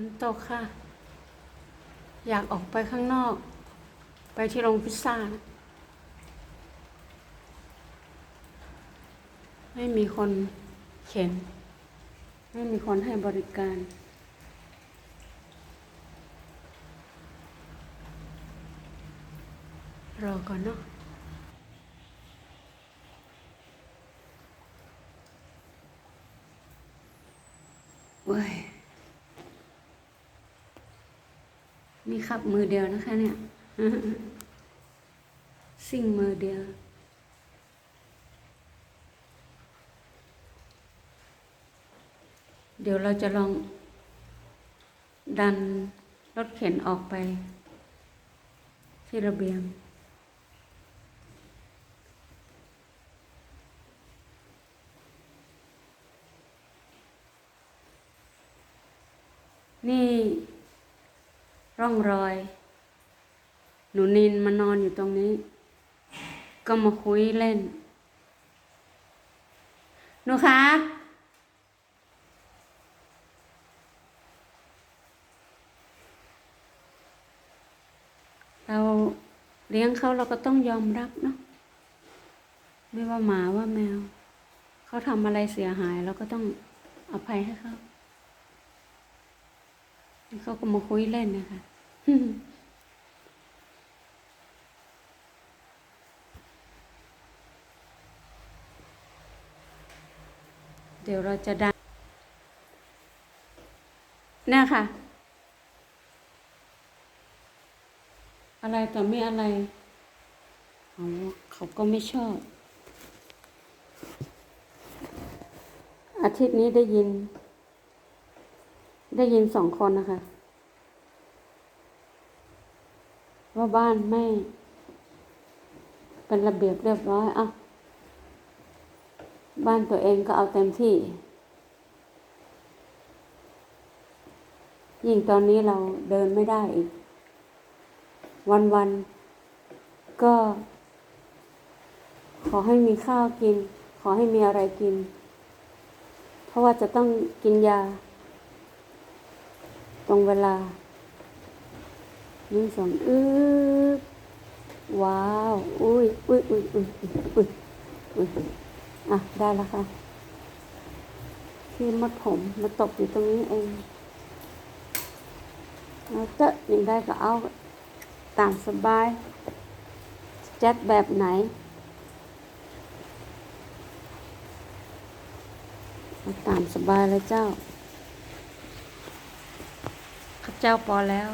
นตกค่ะ อยากออกไปข้างนอก ไปที่โรงพิซซ่านะไม่มีคนเข็น ไม่มีคนให้บริการ รอก่อนเนาะเว้ย มีขับมือเดียวนะคะ เนี่ยสิ่งมือเดียว เดี๋ยวเราจะลอง ดันรถเข็นออกไป ที่ระเบียงนี่ ร่องรอย หนูนินมานอนอยู่ตรงนี้ ก็มาคุยเล่น หนูครับเราเลี้ยงเขาเราก็ต้องยอมรับเนาะไม่ว่าหมาว่าแมว เขาทำอะไรเสียหายเราก็ต้องอภัยให้เขา เขาก็มาคุยเล่นนะคะเดี๋ยวเราจะดันเนี่ค่ะ อะไรต่อไม่อะไรเขาเขาก็ไม่ชอบ อาทิตย์นี้ได้ยิน ได้ยินสองคนนะคะ ว่าบ้านไม่ เป็นระเบียบเรียบร้อยอะบ้านตัวเองก็เอาเต็มที่ ยิ่งตอนนี้เราเดินไม่ได้อีก วันๆก็ ขอให้มีข้าวกิน ขอให้มีอะไรกิน เพราะว่าจะต้องกินยา ตรงเวลาหนึ่งสองอึ๊บว้าว อุ้ยอุ้ยอุ้ยอุ้ยอุ้ยอุ้ยอะ ได้แล้วค่ะ ที่มัดผมมาตกอยู่ตรงนี้เองเอาเตะยังได้ก็เอาตามสบายจัดแบบไหน ตามสบายเลยเจ้า จ้าพอแล้ว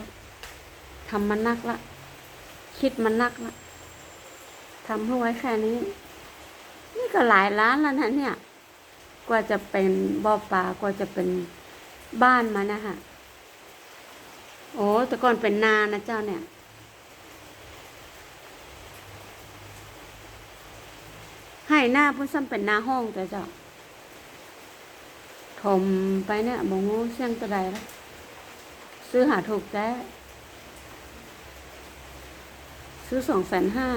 ทำมันนักละ คิดมันนักละทำให้ไว้แค่นี้ นี่ก็หลายล้านแล้วนะเนี่ย กว่าจะเป็นบ่อปลากว่าจะเป็นบ้านมานะคะโอ้แต่ก่อนเป็นนานะเจ้าเนี่ย ให้หน้าพุ่นซ้ำเป็นหน้าห้องแต่เจ้าถมไปเนี่ยบงเสียงตะไดแล้ว ซื้อหาถูกแท้ซื้อสองแสนห้า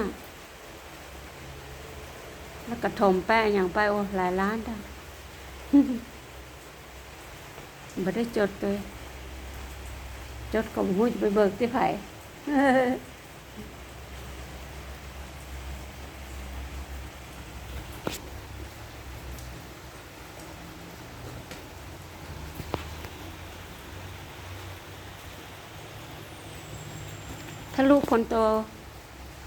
แล้วกระถมแป้อย่างไปโอ้หลายล้านจ้ะไม่ได้จดเลย จดก็บ่รู้จะไปเบิกที่ไผ ลูกคนโต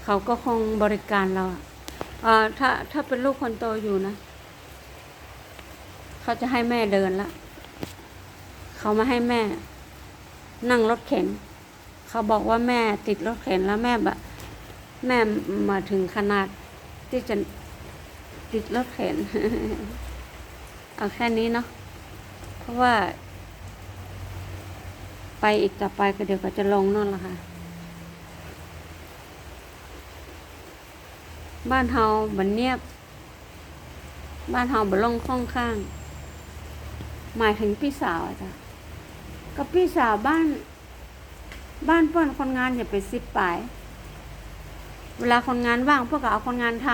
เขาก็คงบริการเราอะเอ่อถ้าถ้าเป็นลูกคนโตอยู่นะ เขาจะให้แม่เดินละ เขามาให้แม่ นั่งรถเข็น เขาบอกว่าแม่ติดรถเข็นแล้วแม่แบบแม่มาถึงขนาดที่จะติดรถเข็น เอาแค่นี้เนาะ เพราะว่า ไปอีกต่อไปก็เดี๋ยวก็จะลงนั่นแหละค่ะ บ้านเฮาบันเนียบ บ้านเฮาบัลงข้องข้าง หมายถึงพี่สาวจ้ะก็พี่สาวบ้าน บ้านเพื่อนคนงานอย่าไปซิบปลายเวลาคนงานว่างพวกก็เอาคนงานท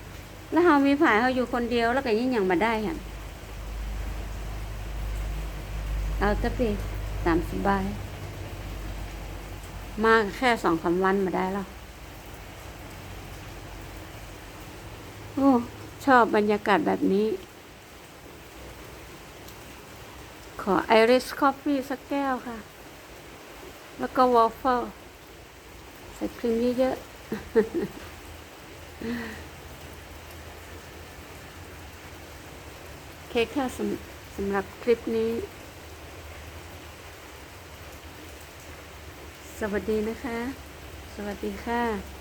ำแล้วเฮามีฝ่ายเฮาอยู่คนเดียวแล้วก็ยิ่งอย่างมาได้ค่ะเอาแตะปีตามสบาย มากแค่สองสาวันมาได้แล้ว โอ้ชอบบรรยากาศแบบนี้ ขอไอริสคอฟฟี่สักแก้วค่ะ แล้วก็วอฟเฟิลใส่ครีมเยอะๆ เค้กค่ะสำสำหรับคลิปนี้ สวัสดีนะคะ สวัสดีค่ะ